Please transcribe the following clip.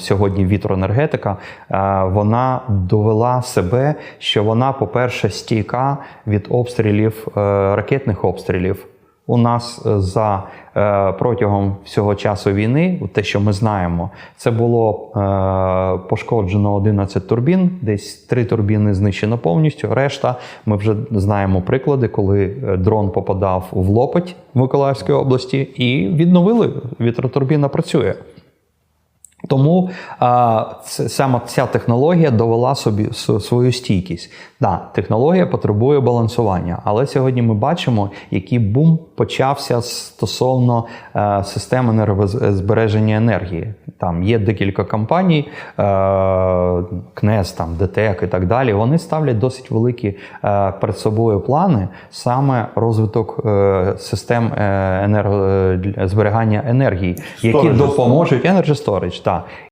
Сьогодні вітроенергетика е, вона довела себе, що вона, по-перше, стійка від обстрілів, е, ракетних обстрілів. У нас е, за протягом всього часу війни, те, що ми знаємо, це було пошкоджено 11 турбін, десь три турбіни знищено повністю. Решта ми вже знаємо приклади, коли дрон попадав в Лопать в Миколаївській області, і відновили вітротурбіна працює. Тому а, саме ця технологія довела собі свою стійкість. Да, технологія потребує балансування, але сьогодні ми бачимо, який бум почався стосовно системи систем енергозбереження енергії. Там є декілька компаній, е, КНЕС, там, ДТЕК і так далі. Вони ставлять досить великі е, перед собою плани саме розвиток е, систем е, енерго, зберігання енергії, які допоможуть Energy Storage, так.